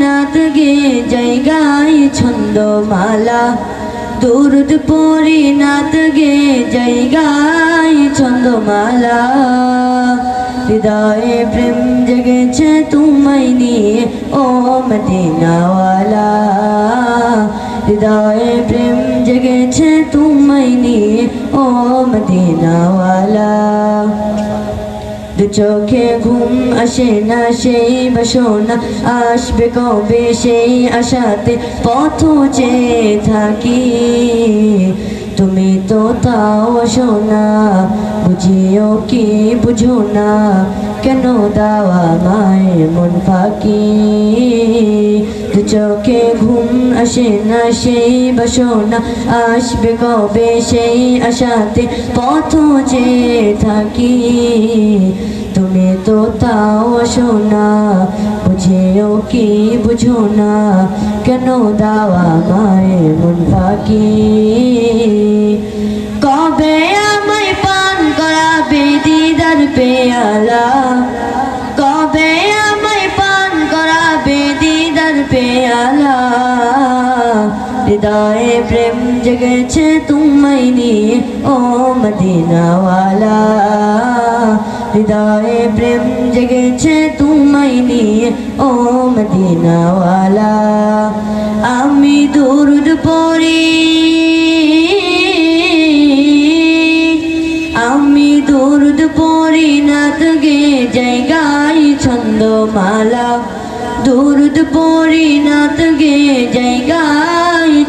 নাত গে জায়গায় ছন্দমালা। দুরুদ পড়ি নাত গে জায়গায় ছন্দমালা। হৃদয়ে প্রেম জেগেছে তোমায় নিয়ে, ও মদিনাওয়ালা। হৃদয়ে প্রেম জেগেছে তোমায় নিয়ে, ও মদিনাওয়ালা। চোখে ঘুম আসে না সেই বাসনা আসবে কবে? সেই আশাতে পথ চেয়ে থাকি। তুমি তো তাও শোনা বুঝিও কি বুঝো না, কেন দাওয়া মায়ের মন ফাঁকি দু চোখে ঘুম আসে না সেই বাসনা, আসবে কবে সেই আশাতে পথ চেয়ে থাকি? তুমি তো তাও শোনা বুঝেও কি বুঝো না, কেন দাওয়া মায়ের মন ফাঁকি হৃদয়ে প্রেম জেগেছে তোমায় নিয়ে, ও মদিনাওয়ালা। হৃদয়ে প্রেম জেগেছে তোমায় নিয়ে, ও মদিনাওয়ালা। আমি দুরুদ পড়ি, আমি দুরুদ পড়ি, নাত গে জায়গায় ছন্দমালা। দুরুদ পড়ি, নাত গে জায়গায়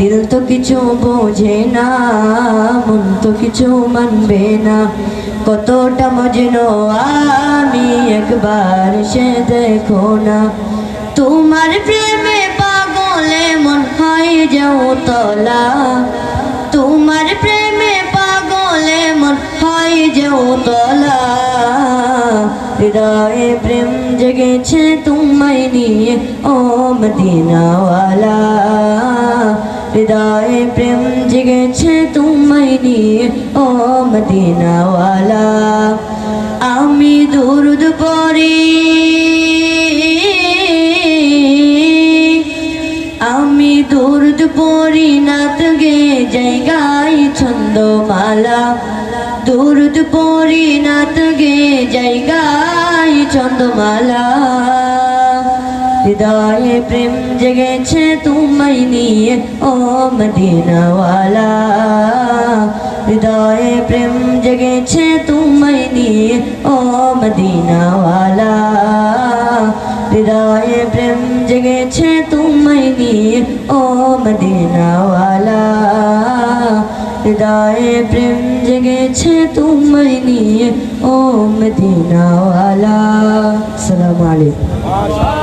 দিল তো কিছু বোঝে না, মন তো কিছু মানবে না। কতটা মজনু আমি একবার সে দেখো না। তোমার প্রেমে পাগলে মন হয় যাও তলা। তোমার প্রেমে পাগলে মন হয় যাও তলা। হৃদয়ে প্রেম জেগেছে তোমায় নিয়ে, ও মদিনাওয়ালা। হৃদয়ে প্রেম জেগেছে নিয়ে, ও মদিনাওয়ালা। আমি দুরুদ পড়ি, আমি দুরুদ পড়ি, নাত গে জায়গায় ছন্দমালা। দুরুদ পড়ি, নাত গে জায়গায় ছন্দমালা। হৃদয়ে প্রেম জেগেছে তোমায় নিয়ে ও মদিনাওয়ালা হৃদয়ে প্রেম জেগেছে তোমায় নিয়ে ও মদিনাওয়ালা হৃদয়ে প্রেম জেগেছে তোমায় নিয়ে ও মদিনাওয়ালা হৃদয়ে প্রেম জেগেছে তোমায় নিয়ে ও মদিনাওয়ালা আসসালামু আলাইকুম